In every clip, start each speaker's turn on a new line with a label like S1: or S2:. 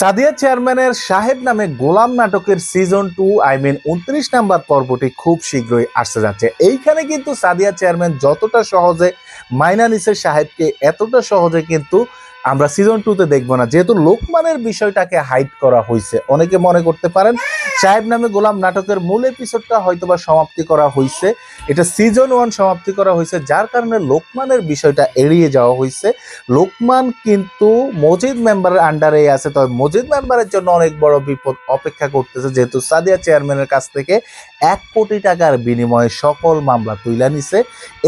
S1: সাদিয়া চেয়ারম্যানের সাহেব নামে গোলাম নাটকের সিজন টু, আই মিন উনত্রিশ নাম্বার পর্বটি খুব শীঘ্রই আসতে যাচ্ছে। এইখানে কিন্তু সাদিয়া চেয়ারম্যান যতটা সহজে মাইনা নিছে সাহেবকে এতটা সহজে কিন্তু আমরা সিজন টুতে দেখব না। যেহেতু লোকমানের বিষয়টাকে হাইড করা হয়েছে অনেকে মনে করতে পারেন, সাহেব নামে গোলাম নাটকের মূল এপিসোডটা হয়তোবা সমাপ্তি করা হয়েছে এটা সিজন ওয়ান সমাপ্তি করা হয়েছে যার কারণে লোকমানের বিষয়টা এড়িয়ে যাওয়া হয়েছে লোকমান কিন্তু মজিদ মেম্বারের আন্ডারে আছে, তবে মজিদ মেম্বারের জন্য অনেক বড় বিপদ অপেক্ষা করতেছে, যেহেতু সাদিয়া চেয়ারম্যানের কাছ থেকে এক কোটি টাকার বিনিময়ে সকল মামলা তুইলা নিছে।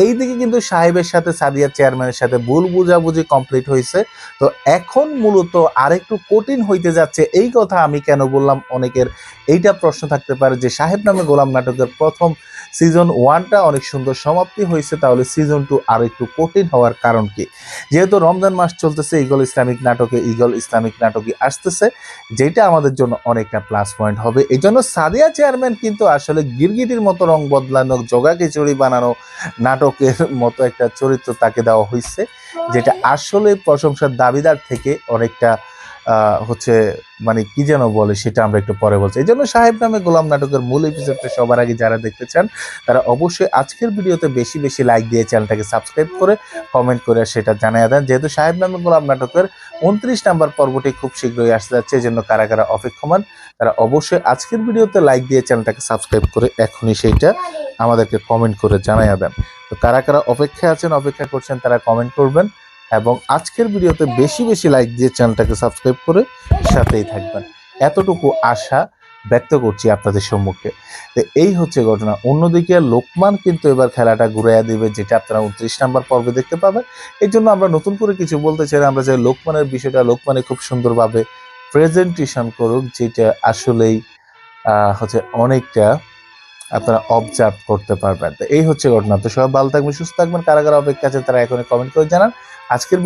S1: এইদিকে কিন্তু সাহেবের সাথে সাদিয়া চেয়ারম্যানের সাথে ভুল বুঝাবুঝি কমপ্লিট হয়েছে তো এখন মূলত আরেকটু কঠিন হইতে যাচ্ছে। এই কথা আমি কেন বললাম? অনেকের এইটা প্রশ্ন থাকতে পারে যে, সাহেব নামে গোলাম নাটকের প্রথম সিজন ওয়ানটা অনেক সুন্দর সমাপ্তি হয়েছে তাহলে সিজন টু আর একটু কঠিন হওয়ার কারণ কি? যেহেতু রমজান মাস চলতেছে ইগল ইসলামিক নাটকে ইগল ইসলামিক নাটকই আসতেছে, যেটা আমাদের জন্য অনেকটা প্লাস পয়েন্ট হবে। এই জন্য সাদিয়া চেয়ারম্যান কিন্তু আসলে গিরগিটির মতো রং বদলানো জগা খিচুড়ি বানানো নাটকের মতো একটা চরিত্র তাকে দেওয়া হয়েছে যেটা আসলে প্রশংসার দাবিদার থেকে অনেকটা হচ্ছে মানে কি যেন বলে সেটা আমরা একটু পরে বলছি। এই জন্য সাহেব নামে গোলাম নাটকের মূল এপিসোডটা সবার আগে যারা দেখতে চান, তারা অবশ্যই আজকের ভিডিওতে বেশি বেশি লাইক দিয়ে চ্যানেলটাকে সাবস্ক্রাইব করে কমেন্ট করে সেটা জানিয়ে দেন। যেহেতু সাহেব নামে গোলাম নাটকের উনত্রিশ নাম্বার পর্বটি খুব শীঘ্রই আসতে যাচ্ছে এই জন্য কারা কারা অপেক্ষমান, তারা অবশ্যই আজকের ভিডিওতে লাইক দিয়ে চ্যানেলটাকে সাবস্ক্রাইব করে এখনই সেইটা আমাদেরকে কমেন্ট করে জানাইয়া দেন। তো কারা কারা অপেক্ষায় আছেন, অপেক্ষা করছেন, তারা কমেন্ট করবেন এবং আজকের ভিডিওতে বেশি বেশি লাইক দিয়ে চ্যানেলটাকে সাবস্ক্রাইব করে সাথেই থাকবেন। এতটুকু আশা ব্যক্ত করছি আপনাদের সম্মুখে। তো এই হচ্ছে ঘটনা। অন্যদিকে লোকমান কিন্তু এবার খেলাটা ঘুরাইয়া দিবে, যেটা আপনারা উনত্রিশ নাম্বার পর্বে দেখতে পাবেন। এই জন্য আমরা নতুন করে কিছু বলতে চাই আমরা চাই লোকমানের বিষয়টা লোকমানে খুব সুন্দরভাবে প্রেজেন্টেশন করুক, যেটা আসলেই হচ্ছে অনেকটা আপনারা অবজার্ভ করতে পারবেন। এই হচ্ছে ঘটনা। তো সবাই ভালো থাকবেন, সুস্থ থাকবেন। কারা কারা অপেক্ষা আছে, তারা এখনই কমেন্ট করে জানান। আজকের